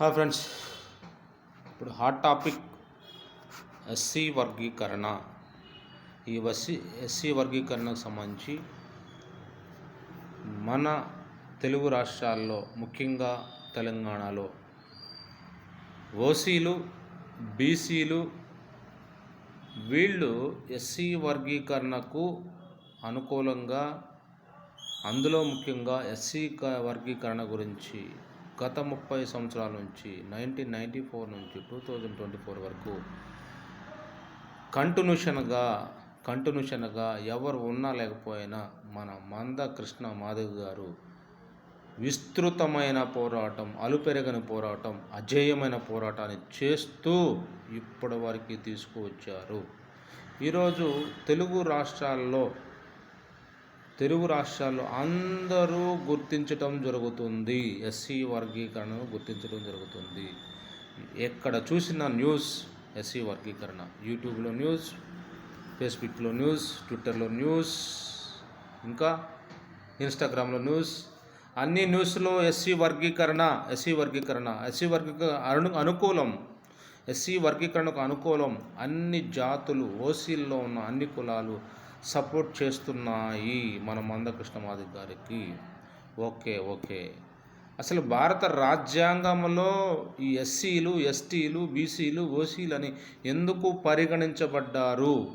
Hi friends. ఇప్పుడు hot topic SC వర్గీకరణ. ఈ ఎస్సీ ఎస్సీ వర్గీకరణకు సంబంధించి మన తెలుగు రాష్ట్రాల్లో ముఖ్యంగా తెలంగాణలో ఓసీలు బీసీలు వీళ్ళు ఎస్సీ వర్గీకరణకు అనుకూలంగా అందులో ముఖ్యంగా ఎస్సీ క- వర్గీకరణ గురించి గత ముప్పై సంవత్సరాల నుంచి నైన్టీన్ నైంటీ ఫోర్ నుంచి టూ థౌజండ్ ట్వంటీ ఫోర్ వరకు కంటిన్యూషన్గా కంటిన్యూషన్గా ఎవరు ఉన్నా లేకపోయినా మన మంద కృష్ణ మాధవ్ గారు విస్తృతమైన పోరాటం అలుపెరగని పోరాటం అజేయమైన పోరాటాన్ని చేస్తూ ఇప్పటి వరకు తీసుకువచ్చారు. ఈరోజు తెలుగు రాష్ట్రాల్లో తెలుగు రాష్ట్రాల్లో అందరూ గుర్తించటం జరుగుతుంది. ఎస్సీ వర్గీకరణను గుర్తించడం జరుగుతుంది. ఎక్కడ చూసిన న్యూస్ ఎస్సీ వర్గీకరణ. యూట్యూబ్లో న్యూస్ ఫేస్బుక్లో న్యూస్ ట్విట్టర్లో న్యూస్ ఇంకా ఇన్స్టాగ్రామ్లో న్యూస్. అన్ని న్యూస్లో ఎస్సీ వర్గీకరణ ఎస్సీ వర్గీకరణ. ఎస్సీ వర్గీకరణ అను అనుకూలం. ఎస్సీ వర్గీకరణకు అనుకూలం. అన్ని జాతులు ఓసీల్లో ఉన్న అన్ని కులాలు సపోర్ట్ చేస్తున్నాయి మన మందకృష్ణ మాదిక్ గారికి ఓకే ఓకే. అసలు భారత రాజ్యాంగంలో ఈ ఎస్సీలు ఎస్టీలు బీసీలు ఓసీలు అని ఎందుకు పరిగణించబడ్డారు?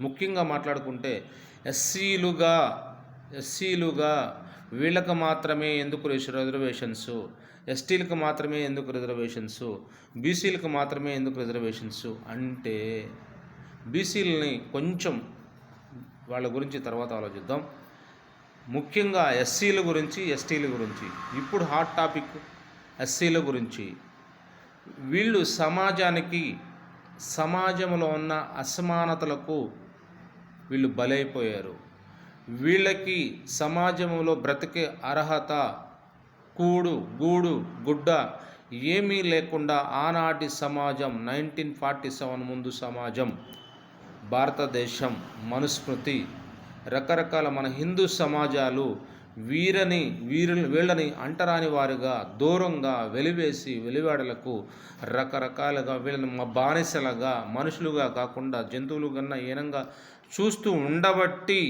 ముఖ్యంగా మాట్లాడుకుంటే ఎస్సీలుగా ఎస్సీలుగా వీళ్ళకి మాత్రమే ఎందుకు రిజర్వేషన్స్? ఎస్టీలకు మాత్రమే ఎందుకు రిజర్వేషన్స్? బీసీలకు మాత్రమే ఎందుకు రిజర్వేషన్స్? అంటే బీసీలని కొంచెం వాళ్ళ గురించి తర్వాత ఆలోచిద్దాం. ముఖ్యంగా ఎస్సీల గురించి ఎస్టీల గురించి. ఇప్పుడు హాట్ టాపిక్ ఎస్సీల గురించి. వీళ్ళు సమాజానికి సమాజంలో ఉన్న అసమానతలకు వీళ్ళు బలైపోయారు. వీళ్ళకి సమాజంలో బ్రతికే అర్హత కూడు గూడు గుడ్డ ఏమీ లేకుండా ఆనాటి సమాజం నైన్టీన్ ఫార్టీ సెవెన్ ముందు సమాజం. భారతదేశం మనుస్మృతి. రకరకాల మన హిందూ సమాజాలు వీరని వీరు వీళ్ళని అంటరాని వారుగా దూరంగా వెలివేసి వెలివాడలకు రకరకాలుగా వీళ్ళని మా బానిసలుగా మనుషులుగా కాకుండా జంతువులు కన్నా ఏనంగా చూస్తూ ఉండబట్టి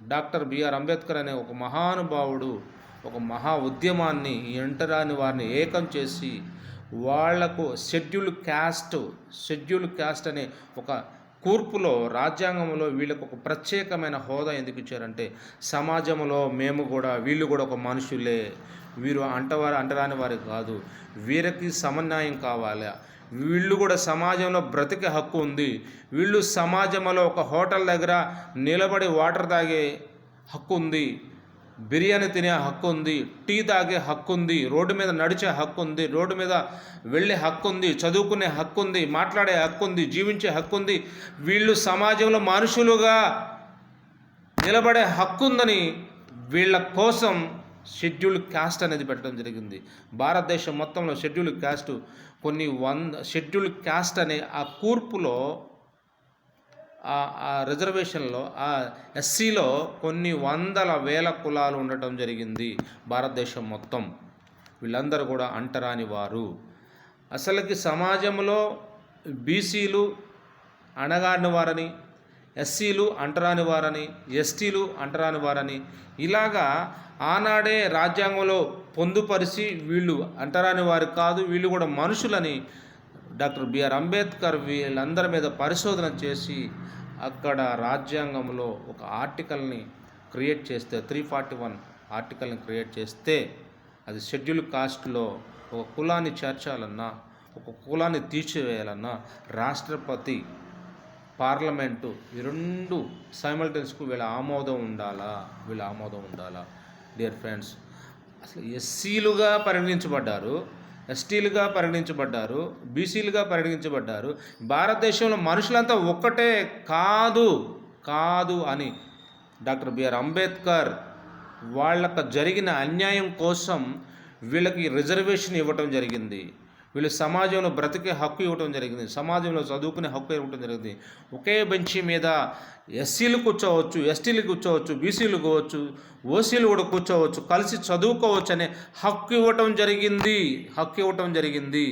డాక్టర్ బిఆర్ అంబేద్కర్ అనే ఒక మహానుభావుడు ఒక మహా ఉద్యమాన్ని ఈ అంటరాని వారిని ఏకం చేసి వాళ్ళకు షెడ్యూల్ క్యాస్ట్ షెడ్యూల్ క్యాస్ట్ అనే ఒక కూర్పులో రాజ్యాంగంలో వీళ్ళకు ఒక ప్రత్యేకమైన హోదా ఎందుకు ఇచ్చారంటే సమాజంలో మేము కూడా వీళ్ళు కూడా ఒక మనుషులే. వీరు అంటవారు అంటరాని వారు కాదు. వీరికి సమన్యాయం కావాలి. వీళ్ళు కూడా సమాజంలో బ్రతికే హక్కు ఉంది. వీళ్ళు సమాజంలో ఒక హోటల్ దగ్గర నిలబడి వాటర్ తాగే హక్కు ఉంది. బిర్యానీ తినే హక్కు ఉంది టీ తాగే హక్కు ఉంది రోడ్డు మీద నడిచే హక్కు ఉంది రోడ్డు మీద వెళ్ళే హక్కు ఉంది చదువుకునే హక్కు ఉంది మాట్లాడే హక్కు ఉంది జీవించే హక్కు ఉంది. వీళ్ళు సమాజంలో మనుషులుగా నిలబడే హక్కు ఉందని వీళ్ళ కోసం షెడ్యూల్ క్యాస్ట్ అనేది పెట్టడం జరిగింది. భారతదేశం మొత్తంలో షెడ్యూల్ క్యాస్ట్ కొన్ని వంద షెడ్యూల్ క్యాస్ట్ అనే ఆ కూర్పులో ఆ- రిజర్వేషన్లో ఆ ఎస్సీలో కొన్ని వందల వేల కులాలు ఉండటం జరిగింది భారతదేశం మొత్తం. వీళ్ళందరూ కూడా అంటరాని వారు. అసలుకి సమాజంలో బీసీలు అణగారిన వారని ఎస్సీలు అంటరాని వారని ఎస్టీలు అంటరాని వారని ఇలాగా ఆనాడే రాజ్యాంగంలో పొందుపరిచి వీళ్ళు అంటరాని వారు కాదు వీళ్ళు కూడా మనుషులని డాక్టర్ బిఆర్ అంబేద్కర్ వీళ్ళందరి మీద పరిశోధన చేసి అక్కడ రాజ్యాంగంలో ఒక ఆర్టికల్ని క్రియేట్ చేస్తే త్రీ ఫార్టీ వన్ ఆర్టికల్ని క్రియేట్ చేస్తే అది షెడ్యూల్ కాస్ట్లో ఒక కులాన్ని చేర్చాలన్నా ఒక కులాన్ని తీర్చివేయాలన్నా రాష్ట్రపతి పార్లమెంటు ఈ రెండు సైమల్టెన్స్కు వీళ్ళ ఆమోదం ఉండాలా? వీళ్ళ ఆమోదం ఉండాలా? డియర్ ఫ్రెండ్స్ అసలు ఎస్సీలుగా పరిగణించబడ్డారు. ఎస్టీలుగా పరిగణించబడ్డారు బీసీలుగా పరిగణించబడ్డారు. భారతదేశంలో మనుషులంతా ఒక్కటే కాదు కాదు అని డాక్టర్ బిఆర్ అంబేద్కర్ వాళ్ళకు జరిగిన అన్యాయం కోసం వీళ్ళకి రిజర్వేషన్ ఇవ్వటం జరిగింది. వీళ్ళు సమాజంలో బ్రతికే హక్కు ఇవ్వటం జరిగింది. సమాజంలో చదువుకునే హక్కు ఇవ్వటం జరిగింది. ఒకే బెంచి మీద ఎస్సీలు కూర్చోవచ్చు ఎస్టీలు కూర్చోవచ్చు బీసీలు కావచ్చు ఓసీలు కూడా కూర్చోవచ్చు కలిసి చదువుకోవచ్చు అనే హక్కు ఇవ్వటం జరిగింది. హక్కు ఇవ్వటం జరిగింది.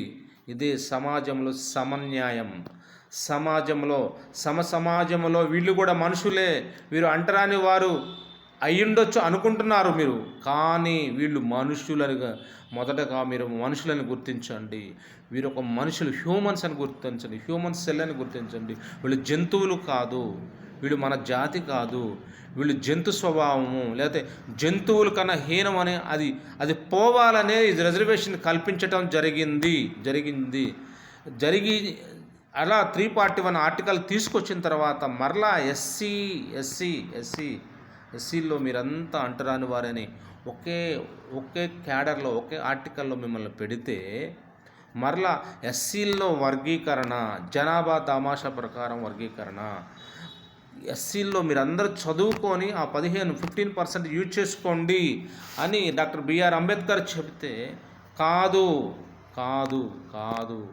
ఇది సమాజంలో సమన్యాయం. సమాజంలో సమ సమాజంలో వీళ్ళు కూడా మనుషులే. వీరు అంటరాని వారు. అయ్యుండొచ్చు అనుకుంటున్నారు మీరు. కానీ వీళ్ళు మనుషులని మొదటగా మీరు మనుషులని గుర్తించండి. వీరు ఒక మనుషులు హ్యూమన్స్ అని గుర్తించండి. హ్యూమన్ సెల్ అని గుర్తించండి. వీళ్ళు జంతువులు కాదు. వీళ్ళు మన జాతి కాదు. వీళ్ళు జంతు స్వభావము లేకపోతే జంతువుల కన్నా హీనమని అది అది పోవాలనే ఇది రిజర్వేషన్ కల్పించటం జరిగింది జరిగింది. జరిగి అలా త్రీ పార్టీ వన్ ఆర్టికల్ తీసుకొచ్చిన తర్వాత మరలా ఎస్సీ ఎస్సీ ఎస్సీ ఎస్సీల్లో మీరంతా అంటరాని వారని ఒకే ఒకే క్యాడర్లో ఒకే ఆర్టికల్లో మిమ్మల్ని పెడితే మరలా ఎస్సీల్లో వర్గీకరణ జనాభా తమాషా ప్రకారం వర్గీకరణ ఎస్సీల్లో మీరందరూ చదువుకొని ఆ పదిహేను ఫిఫ్టీన్ పర్సెంట్ యూజ్ చేసుకోండి అని డాక్టర్ బిఆర్ అంబేద్కర్ చెబితే కాదు కాదు కాదు.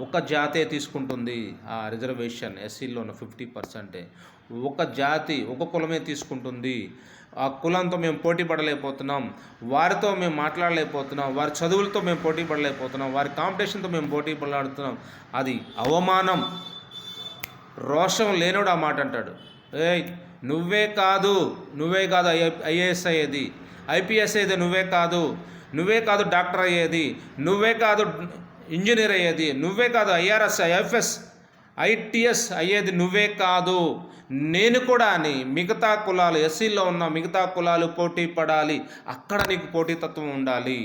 ఒక జాతే తీసుకుంటుంది ఆ రిజర్వేషన్ ఎస్సీలో ఉన్న ఫిఫ్టీ పర్సెంటే. ఒక జాతి ఒక కులమే తీసుకుంటుంది. ఆ కులంతో మేము పోటీ పడలేకపోతున్నాం. వారితో మేము మాట్లాడలేకపోతున్నాం. వారి చదువులతో మేము పోటీ పడలేకపోతున్నాం. వారి కాంపిటీషన్తో మేము పోటీ పడలాడుతున్నాం అది అవమానం. రోషం లేనుడు ఆ మాట అంటాడు. ఏ నువ్వే కాదు. నువ్వే కాదు ఐ ఐఏఎస్ అయ్యేది. ఐపీఎస్ అయ్యేది నువ్వే కాదు. నువ్వే కాదు డాక్టర్ అయ్యేది. నువ్వే కాదు ఇంజనీర్ అయ్యేది. నువ్వే కాదు ఐఆర్ఎస్ ఐఎఫ్ఎస్ ఐటీఎస్ అయ్యేది నువ్వే కాదు. నేను కూడా అని మిగతా కులాలు ఎస్సీలో ఉన్న మిగతా కులాలు పోటీ పడాలి. అక్కడ నీకు పోటీతత్వం ఉండాలి.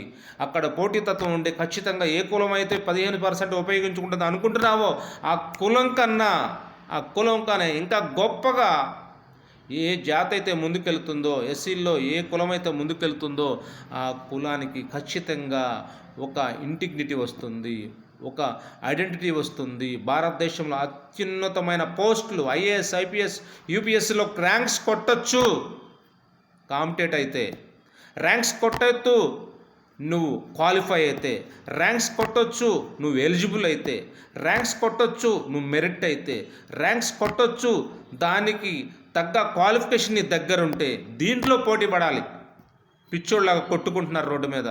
అక్కడ పోటీతత్వం ఉండే ఖచ్చితంగా ఏ కులం అయితే పదిహేను పర్సెంట్ ఉపయోగించుకుంటుంది అనుకుంటున్నావో ఆ కులం కన్నా ఆ కులం కన్నా ఇంకా గొప్పగా ఏ జాతి అయితే ముందుకెళ్తుందో ఎస్సీల్లో ఏ కులం అయితే ముందుకెళ్తుందో ఆ కులానికి ఖచ్చితంగా ఒక ఇంటిగ్నిటీ వస్తుంది. ఒక ఐడెంటిటీ వస్తుంది. భారతదేశంలో అత్యున్నతమైన పోస్టులు ఐఏఎస్ ఐపీఎస్ యూపీఎస్సీలో ర్యాంక్స్ కొట్టచ్చు. కాంపిటేట్ అయితే. ర్యాంక్స్ కొట్టొద్దు. నువ్వు క్వాలిఫై అయితే. ర్యాంక్స్ కొట్టొచ్చు. నువ్వు ఎలిజిబుల్ అయితే. ర్యాంక్స్ కొట్టొచ్చు. నువ్వు మెరిట్ అయితే. ర్యాంక్స్ కొట్టొచ్చు. దానికి తగ్గ క్వాలిఫికేషన్ నీ దగ్గర ఉంటే దీంట్లో పోటీ పడాలి. పిచ్చోళ్ళగా కొట్టుకుంటున్నారు రోడ్డు మీద.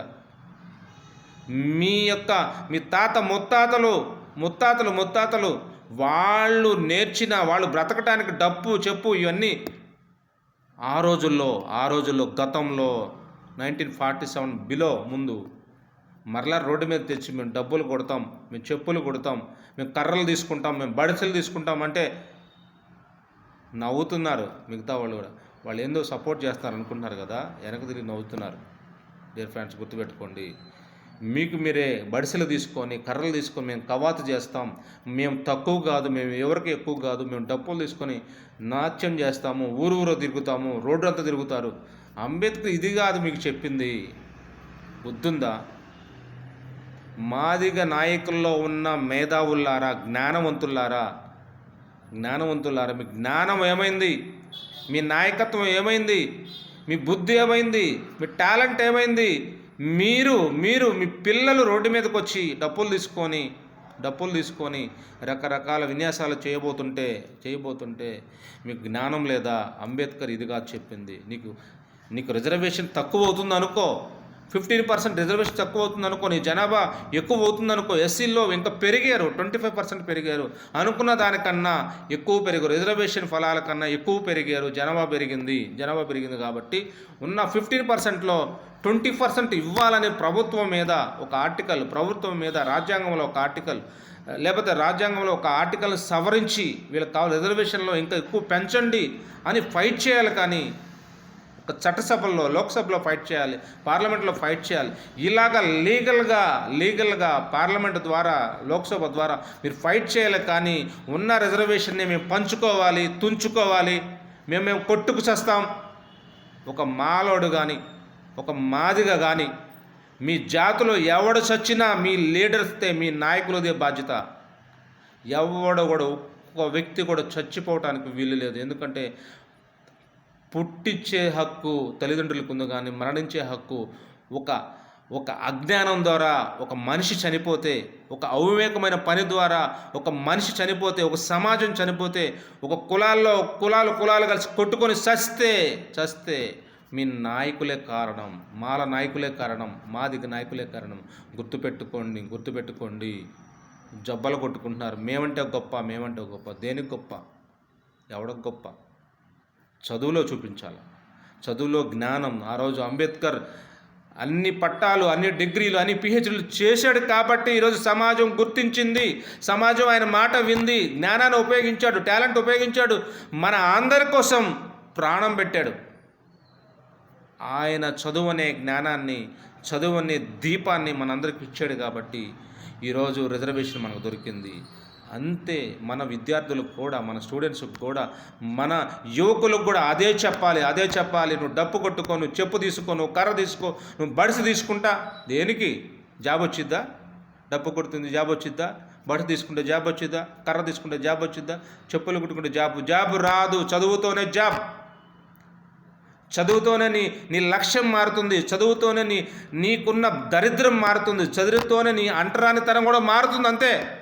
మీ యొక్క మీ తాత ముత్తాతలు ముత్తాతలు ముత్తాతలు వాళ్ళు నేర్చిన వాళ్ళు బ్రతకటానికి డప్పు చెప్పు ఇవన్నీ ఆ రోజుల్లో ఆ రోజుల్లో గతంలో నైన్టీన్ ఫార్టీ సెవెన్ బిలో ముందు మరలా రోడ్డు మీద తెచ్చి మేము డబ్బులు కొడతాం మేము చెప్పులు కొడతాం మేము కర్రలు తీసుకుంటాం మేము బడిసెలు తీసుకుంటాం అంటే నవ్వుతున్నారు మిగతా వాళ్ళు కూడా. వాళ్ళు ఏందో సపోర్ట్ చేస్తారు అనుకుంటున్నారు కదా వెనక తిరిగి నవ్వుతున్నారు. డియర్ ఫ్రెండ్స్ గుర్తుపెట్టుకోండి. మీకు మీరే బడిసెలు తీసుకొని కర్రలు తీసుకొని మేము కవాతు చేస్తాం. మేము తక్కువ కాదు మేము ఎవరికి ఎక్కువ కాదు మేము డప్పులు తీసుకొని నాట్యం చేస్తాము ఊరు ఊరు తిరుగుతాము రోడ్డు అంతా తిరుగుతారు. అంబేద్కర్ ఇది కాదు మీకు చెప్పింది. బుద్ధుందా? మాదిగ నాయకుల్లో ఉన్న మేధావుల్లారా జ్ఞానవంతుల్లారా? జ్ఞానవంతులారా మీ జ్ఞానం ఏమైంది? మీ నాయకత్వం ఏమైంది? మీ బుద్ధి ఏమైంది? మీ టాలెంట్ ఏమైంది? మీరు మీరు మీ పిల్లలు రోడ్డు మీదకి వచ్చి డప్పులు తీసుకొని డప్పులు తీసుకొని రకరకాల విన్యాసాలు చేయబోతుంటే చేయబోతుంటే మీకు జ్ఞానం లేదా అంబేద్కర్ ఇదిగా చెప్పింది. నీకు నీకు రిజర్వేషన్ తక్కువ అవుతుంది అనుకో ఫిఫ్టీన్ పర్సెంట్ రిజర్వేషన్ తక్కువ అవుతుంది అనుకో నీ జనాభా ఎక్కువ అవుతుంది అనుకో ఎస్సీల్లో ఇంకా పెరిగారు ట్వంటీ ఫైవ్ పర్సెంట్ పెరిగారు. అనుకున్న దానికన్నా ఎక్కువ పెరిగారు రిజర్వేషన్ ఫలాల కన్నా ఎక్కువ పెరిగారు జనాభా పెరిగింది జనాభా పెరిగింది కాబట్టి ఉన్న ఫిఫ్టీన్ పర్సెంట్లో ట్వంటీ పర్సెంట్ ఇవ్వాలనే ప్రభుత్వం మీద ఒక ఆర్టికల్ ప్రభుత్వం మీద రాజ్యాంగంలో ఒక ఆర్టికల్ లేకపోతే రాజ్యాంగంలో ఒక ఆర్టికల్ సవరించి వీళ్ళకి కావాలి రిజర్వేషన్లో ఇంకా ఎక్కువ పెంచండి అని ఫైట్ చేయాలి కానీ చట్టసభల్లో లోక్సభలో ఫైట్ చేయాలి పార్లమెంట్లో ఫైట్ చేయాలి. ఇలాగ లీగల్గా లీగల్గా పార్లమెంట్ ద్వారా లోక్సభ ద్వారా మీరు ఫైట్ చేయాలి కానీ ఉన్న రిజర్వేషన్ని మేము పంచుకోవాలి తుంచుకోవాలి. మేము మేము కొట్టుకు చేస్తాం. ఒక మాలోడు కానీ ఒక మాదిగ కానీ మీ జాతిలో ఎవడు చచ్చినా మీ లీడర్స్తే మీ నాయకులదే బాధ్యత. ఎవడు కూడా ఒక్క వ్యక్తి కూడా చచ్చిపోవటానికి వీలు లేదు. ఎందుకంటే పుట్టించే హక్కు తల్లిదండ్రులకు ఉంది కానీ మరణించే హక్కు ఒక ఒక అజ్ఞానం ద్వారా ఒక మనిషి చనిపోతే ఒక అవివేకమైన పని ద్వారా ఒక మనిషి చనిపోతే ఒక సమాజం చనిపోతే ఒక కులాల్లో కులాలు కులాలు కలిసి కొట్టుకొని చస్తే చస్తే మీ నాయకులే కారణం మాల నాయకులే కారణం మాదిగ నాయకులే కారణం. గుర్తుపెట్టుకోండి గుర్తుపెట్టుకోండి. జబ్బలు కొట్టుకుంటున్నారు. మేమంటే గొప్ప మేమంటే గొప్ప. దేనికి గొప్ప? ఎవడకు గొప్ప? చదువులో చూపించాలి. చదువులో జ్ఞానం. ఆ రోజు అంబేద్కర్ అన్ని పట్టాలు అన్ని డిగ్రీలు అన్ని పిహెచ్డీలు చేశాడు కాబట్టి ఈరోజు సమాజం గుర్తించింది. సమాజం ఆయన మాట వింది. జ్ఞానాన్ని ఉపయోగించాడు టాలెంట్ ఉపయోగించాడు. మన అందరి కోసం ప్రాణం పెట్టాడు. ఆయన చదువు అనే జ్ఞానాన్ని చదువు అనే దీపాన్ని మనందరికి ఇచ్చాడు కాబట్టి ఈరోజు రిజర్వేషన్ మనకు దొరికింది. అంతే మన విద్యార్థులకు కూడా మన స్టూడెంట్స్కి కూడా మన యువకులకు కూడా అదే చెప్పాలి అదే చెప్పాలి. నువ్వు డప్పు కొట్టుకో నువ్వు చెప్పు తీసుకో నువ్వు కర్ర తీసుకో నువ్వు బడిసి తీసుకుంటా. దేనికి? జాబ్ వచ్చిద్దా? డప్పు కొడుతుంది జాబ్ వచ్చిద్దా? బడి తీసుకుంటే జాబ్ వచ్చిద్దా? కర్ర తీసుకుంటే జాబ్ వచ్చిద్దా? చెప్పులు కుట్టుకుంటే జాబ్ జాబ్ రాదు చదువుతోనే జాబ్. చదువుతోనే నీ నీ లక్ష్యం మారుతుంది చదువుతోనే నీ నీకున్న దరిద్రం మారుతుంది చదువుతోనే నీ అంటరానితనం కూడా మారుతుంది అంతే.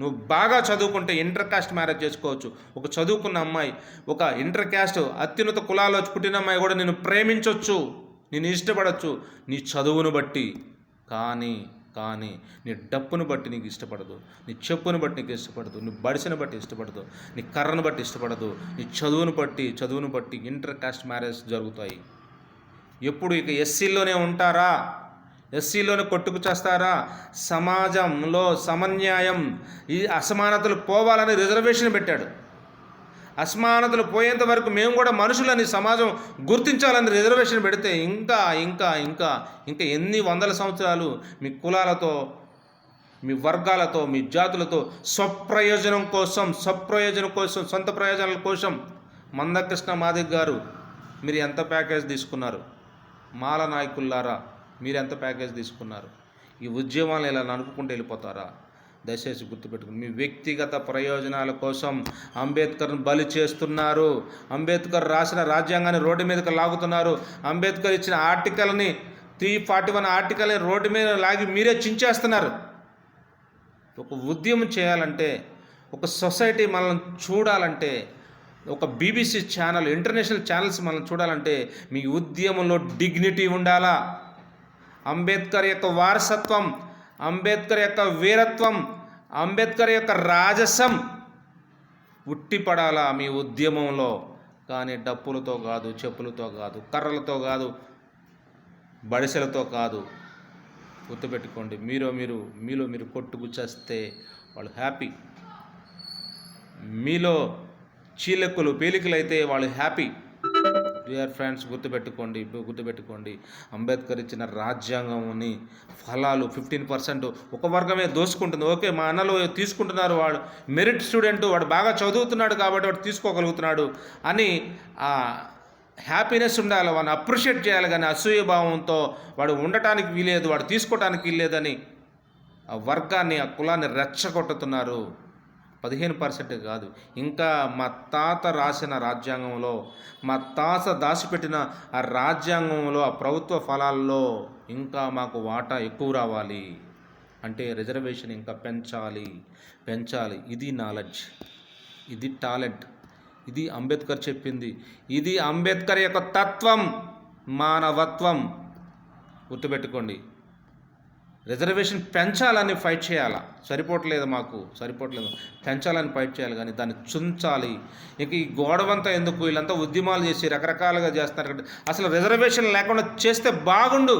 నువ్వు బాగా చదువుకుంటే ఇంటర్ కాస్ట్ మ్యారేజ్ చేసుకోవచ్చు. ఒక చదువుకున్న అమ్మాయి ఒక ఇంటర్ క్యాస్ట్ అత్యున్నత కులాల్లో పుట్టిన అమ్మాయి కూడా నేను ప్రేమించవచ్చు నేను ఇష్టపడవచ్చు నీ చదువును బట్టి. కానీ కానీ నీ డప్పును బట్టి నీకు ఇష్టపడదు. నీ చెప్పును బట్టి నీకు ఇష్టపడదు. నీ బడిసను బట్టి ఇష్టపడదు. నీ కర్రను బట్టి ఇష్టపడదు. నీ చదువును బట్టి చదువును బట్టి ఇంటర్ కాస్ట్ మ్యారేజ్ జరుగుతాయి. ఎప్పుడు ఇక ఎస్సీలోనే ఉంటారా? ఎస్సీలోనే కొట్టుకు చేస్తారా? సమాజంలో సమన్యాయం ఈ అసమానతలు పోవాలని రిజర్వేషన్ పెట్టాడు. అసమానతలు పోయేంత వరకు మేము కూడా మనుషులని సమాజం గుర్తించాలని రిజర్వేషన్ పెడితే ఇంకా ఇంకా ఇంకా ఇంకా ఎన్ని వందల సంవత్సరాలు మీ కులాలతో మీ వర్గాలతో మీ జాతులతో స్వప్రయోజనం కోసం స్వప్రయోజనం కోసం సొంత ప్రయోజనాల కోసం మందకృష్ణ మాదిక్ గారు మీరు ఎంత ప్యాకేజ్ తీసుకున్నారు? మాల నాయకుల్లారా మీరు ఎంత ప్యాకేజ్ తీసుకున్నారు? ఈ ఉద్యమాలు ఇలా నడుపుకుంటూ వెళ్ళిపోతారా? దయచేసి గుర్తుపెట్టుకుని మీ వ్యక్తిగత ప్రయోజనాల కోసం అంబేద్కర్ను బలి చేస్తున్నారు. అంబేద్కర్ రాసిన రాజ్యాంగాన్ని రోడ్డు మీదకి లాగుతున్నారు. అంబేద్కర్ ఇచ్చిన ఆర్టికల్ని త్రీ ఫార్టీ వన్ ఆర్టికల్ని రోడ్డు మీద లాగి మీరే చించేస్తున్నారు. ఒక ఉద్యమం చేయాలంటే ఒక సొసైటీ మనల్ని చూడాలంటే ఒక బీబీసీ ఛానల్ ఇంటర్నేషనల్ ఛానల్స్ మనం చూడాలంటే మీ ఉద్యమంలో డిగ్నిటీ ఉండాలా? అంబేద్కర్ యొక్క వారసత్వం అంబేద్కర్ యొక్క వీరత్వం అంబేద్కర్ యొక్క రాజసం ఉట్టిపడాలా మీ ఉద్యమంలో? కానీ డప్పులతో కాదు చెప్పులతో కాదు కర్రలతో కాదు బడిసెలతో కాదు. గుర్తుపెట్టుకోండి మీరు మీరు మీలో మీరు కొట్టుకు చేస్తే వాళ్ళు హ్యాపీ. మీలో చీలెక్కులు పేలికలు అయితే వాళ్ళు హ్యాపీ. డియర్ ఫ్రెండ్స్ గుర్తుపెట్టుకోండి గుర్తుపెట్టుకోండి. అంబేద్కర్ ఇచ్చిన రాజ్యాంగంని ఫలాలు ఫిఫ్టీన్ పర్సెంట్ ఒక వర్గమే దోసుకుంటుంది. ఓకే మా అన్నలు తీసుకుంటున్నారు వాడు. మెరిట్ స్టూడెంట్ వాడు బాగా చదువుతున్నాడు కాబట్టి వాడు తీసుకోగలుగుతున్నాడు అని ఆ హ్యాపీనెస్ ఉండాలి వాడిని అప్రిషియేట్ చేయాలి కానీ అసూయ భావంతో వాడు ఉండటానికి వీలేదు వాడు తీసుకోవటానికి వీలేదని ఆ వర్గాన్ని ఆ కులాన్ని రెచ్చగొట్టుతున్నారు. పదిహేను పర్సెంట్ కాదు. ఇంకా మా తాత రాసిన రాజ్యాంగంలో మా తాత దాచిపెట్టిన ఆ రాజ్యాంగంలో ఆ ప్రభుత్వ ఫలాల్లో ఇంకా మాకు వాటా ఎక్కువ రావాలి. అంటే రిజర్వేషన్ ఇంకా పెంచాలి. పెంచాలి. ఇది నాలెడ్జ్. ఇది టాలెంట్. ఇది అంబేద్కర్ చెప్పింది. ఇది అంబేద్కర్ యొక్క తత్వం మానవత్వం. గుర్తుపెట్టుకోండి. రిజర్వేషన్ పెంచాలని ఫైట్ చేయాలా? సరిపోవట్లేదు మాకు సరిపోవట్లేదు. పెంచాలని ఫైట్ చేయాలి కానీ దాన్ని చుంచాలి. ఇక ఈ గోడవంతా ఎందుకు? వీళ్ళంతా ఉద్యమాలు చేసి రకరకాలుగా చేస్తున్నారు కాబట్టి అసలు రిజర్వేషన్ లేకుండా చేస్తే బాగుండు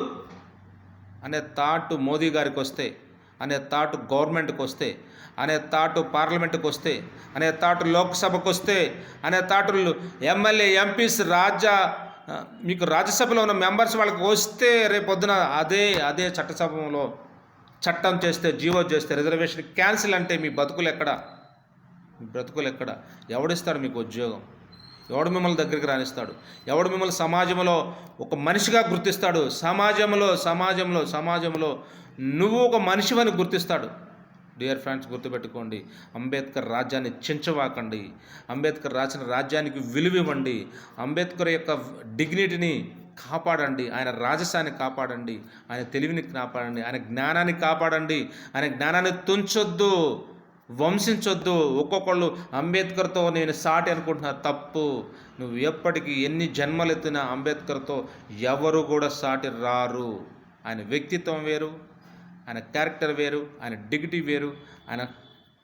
అనే థాట్ మోదీ గారికి వస్తే అనే థాట్ గవర్నమెంట్కి వస్తే అనే థాట్ పార్లమెంట్కి వస్తే అనే థాట్ లోక్సభకు వస్తే అనే థాట్ ఎమ్మెల్యే ఎంపీస్ రాజ్య మీకు రాజ్యసభలో ఉన్న మెంబర్స్ వాళ్ళకి వస్తే రేపు పొద్దున అదే అదే చట్టసభలో చట్టం చేస్తే జీవో చేస్తే రిజర్వేషన్ క్యాన్సిల్ అంటే మీ బతుకులు ఎక్కడ? మీ బ్రతుకులు ఎక్కడ? ఎవడిస్తాడు మీకు ఉద్యోగం? ఎవడు మిమ్మల్ని దగ్గరికి రాణిస్తాడు ఎవడు మిమ్మల్ని సమాజంలో ఒక మనిషిగా గుర్తిస్తాడు? సమాజంలో సమాజంలో సమాజంలో నువ్వు ఒక మనిషివని గుర్తిస్తాడు. డియర్ ఫ్రెండ్స్ గుర్తుపెట్టుకోండి అంబేద్కర్ రాజ్యాన్ని చించవాకండి అంబేద్కర్ రాసిన రాజ్యానికి విలువ ఇవ్వండి అంబేద్కర్ యొక్క డిగ్నిటీని కాపాడండి ఆయన రాజసాన్ని కాపాడండి ఆయన తెలివిని కాపాడండి ఆయన జ్ఞానాన్ని కాపాడండి ఆయన జ్ఞానాన్ని తుంచొద్దు వంశించొద్దు. ఒక్కొక్కళ్ళు అంబేద్కర్తో నేను సాటి అనుకుంటున్నా తప్పు. నువ్వు ఎప్పటికీ ఎన్ని జన్మలు ఎత్తినా అంబేద్కర్తో ఎవరు కూడా సాటి రారు. ఆయన వ్యక్తిత్వం వేరు ఆయన క్యారెక్టర్ వేరు ఆయన డిగ్నిటీ వేరు ఆయన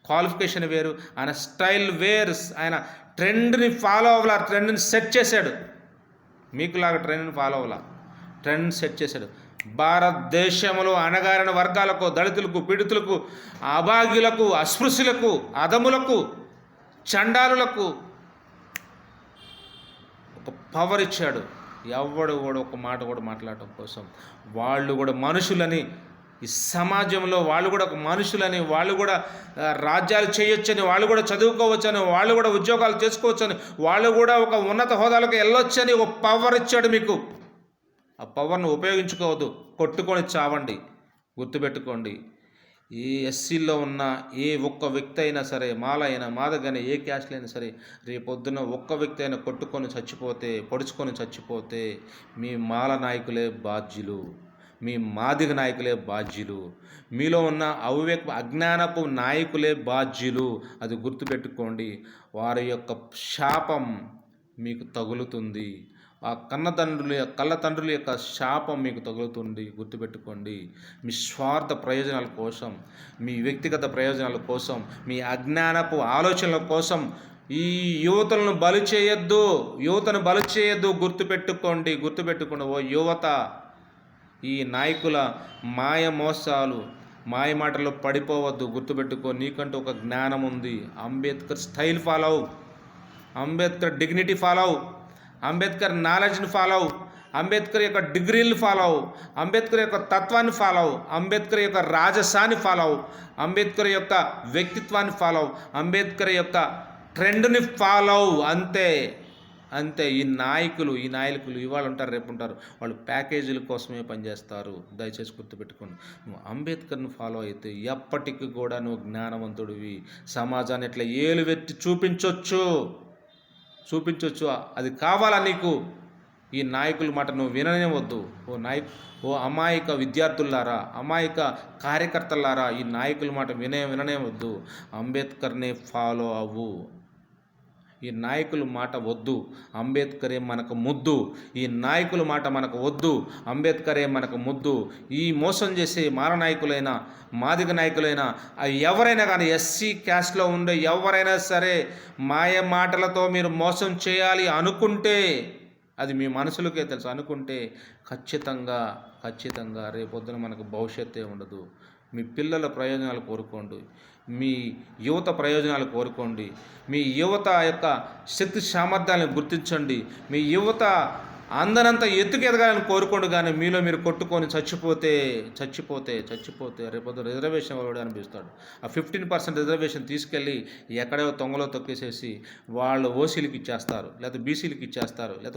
క్వాలిఫికేషన్ వేరు ఆయన స్టైల్ వేర్స్ ఆయన ట్రెండ్ని ఫాలో అవ్వాల ట్రెండ్ని సెట్ చేశాడు. మీకులాగా ట్రెండ్ని ఫాలో అవ్వాల? ట్రెండ్ సెట్ చేశాడు. భారతదేశంలో అణగారిన వర్గాలకు దళితులకు పీడితులకు అభాగ్యులకు అస్పృశ్యులకు అదములకు చండాలులకు ఒక పవర్ ఇచ్చాడు. ఎవడు కూడా ఒక మాట కూడా మాట్లాడటం కోసం. వాళ్ళు కూడా మనుషులని ఈ సమాజంలో వాళ్ళు కూడా ఒక మనుషులని వాళ్ళు కూడా రాజ్యాలు చేయొచ్చని వాళ్ళు కూడా చదువుకోవచ్చని వాళ్ళు కూడా ఉద్యోగాలు చేసుకోవచ్చని వాళ్ళు కూడా ఒక ఉన్నత హోదాలకు వెళ్ళొచ్చని ఒక పవర్ ఇచ్చాడు మీకు. ఆ పవర్ను ఉపయోగించుకోవద్దు. కొట్టుకొని చావండి. గుర్తుపెట్టుకోండి. ఏ ఎస్సీలో ఉన్న ఏ ఒక్క వ్యక్తి అయినా సరే మాల అయినా మాదగైనా ఏ క్యాస్ట్లో అయినా సరే రేపొద్దున ఒక్క వ్యక్తి అయినా కొట్టుకొని చచ్చిపోతే పొడుచుకొని చచ్చిపోతే మీ మాల నాయకులే బాధ్యులు. మీ మాదిగ నాయకులే బాధ్యులు. మీలో ఉన్న అవివేక అజ్ఞానపు నాయకులే బాధ్యులు. అది గుర్తుపెట్టుకోండి. వారి యొక్క శాపం మీకు తగులుతుంది. ఆ కన్నతండ్రుల కళ్ళ తండ్రుల యొక్క శాపం మీకు తగులుతుంది. గుర్తుపెట్టుకోండి. మీ స్వార్థ ప్రయోజనాల కోసం మీ వ్యక్తిగత ప్రయోజనాల కోసం మీ అజ్ఞానపు ఆలోచనల కోసం ఈ యువతలను బలి చేయొద్దు. యువతను బలి చేయొద్దు. గుర్తుపెట్టుకోండి. గుర్తుపెట్టుకోండి ఓ యువత ఈ నాయకుల మాయ మోసాలు మాయ మాటల్లో పడిపోవద్దు గుర్తుపెట్టుకో నీకంటూ ఒక జ్ఞానం ఉంది. అంబేద్కర్ స్టైల్ ఫాలో అవు అంబేద్కర్ డిగ్నిటీ ఫాలో అవు అంబేద్కర్ నాలెడ్జ్ని ఫాలో అవు అంబేద్కర్ యొక్క డిగ్రీలు ఫాలో అవు అంబేద్కర్ యొక్క తత్వాన్ని ఫాలో అవు అంబేద్కర్ యొక్క రాజసాన్ని ఫాలో అవు అంబేద్కర్ యొక్క వ్యక్తిత్వాన్ని ఫాలో అవు అంబేద్కర్ యొక్క ట్రెండ్ని ఫాలో అవు అంతే. అంతే ఈ నాయకులు ఈ నాయకులు ఇవాళ ఉంటారు రేపు ఉంటారు వాళ్ళు ప్యాకేజీల కోసమే పనిచేస్తారు. దయచేసి గుర్తుపెట్టుకోండి. నువ్వు అంబేద్కర్ని ఫాలో అయితే ఎప్పటికీ కూడా నువ్వు జ్ఞానవంతుడివి. సమాజాన్ని ఎట్లా ఏలు చూపించవచ్చు చూపించవచ్చు అది కావాలా నీకు? ఈ నాయకుల మాట నువ్వు విననే వద్దు ఓ నాయక్ ఓ అమాయక విద్యార్థులారా అమాయక కార్యకర్తలారా ఈ నాయకుల మాట వినే విననే వద్దు అంబేద్కర్నే ఫాలో అవ్వు. ఈ నాయకుల మాట వద్దు. అంబేద్కరే మనకు ముద్దు. ఈ నాయకుల మాట మనకు వద్దు. అంబేద్కరే మనకు ముద్దు. ఈ మోసం చేసే మారనాయకులైన మాదిక మాదిగ నాయకులైనా ఎవరైనా కానీ ఎస్సీ క్యాస్ట్లో ఉండే ఎవరైనా సరే మాయ మాటలతో మీరు మోసం చేయాలి అనుకుంటే అది మీ మనసులకే తెలుసు. అనుకుంటే ఖచ్చితంగా ఖచ్చితంగా రేపొద్దున మనకు భవిష్యత్తే ఉండదు. మీ పిల్లల ప్రయోజనాలు కోరుకోండి. మీ యువత ప్రయోజనాలు కోరుకోండి. మీ యువత యొక్క శక్తి సామర్థ్యాలను గుర్తించండి. మీ యువత అందనంత ఎత్తుకు ఎదగాలని కోరుకోండి కానీ మీలో మీరు కొట్టుకొని చచ్చిపోతే చచ్చిపోతే చచ్చిపోతే రేపు రిజర్వేషన్ వాడు అనిపిస్తాడు? ఆ ఫిఫ్టీన్ పర్సెంట్ రిజర్వేషన్ తీసుకెళ్ళి ఎక్కడో తొంగలో తొక్కేసేసి వాళ్ళు ఓసీలకు ఇచ్చేస్తారు లేకపోతే బీసీలకు ఇచ్చేస్తారు లేకపోతే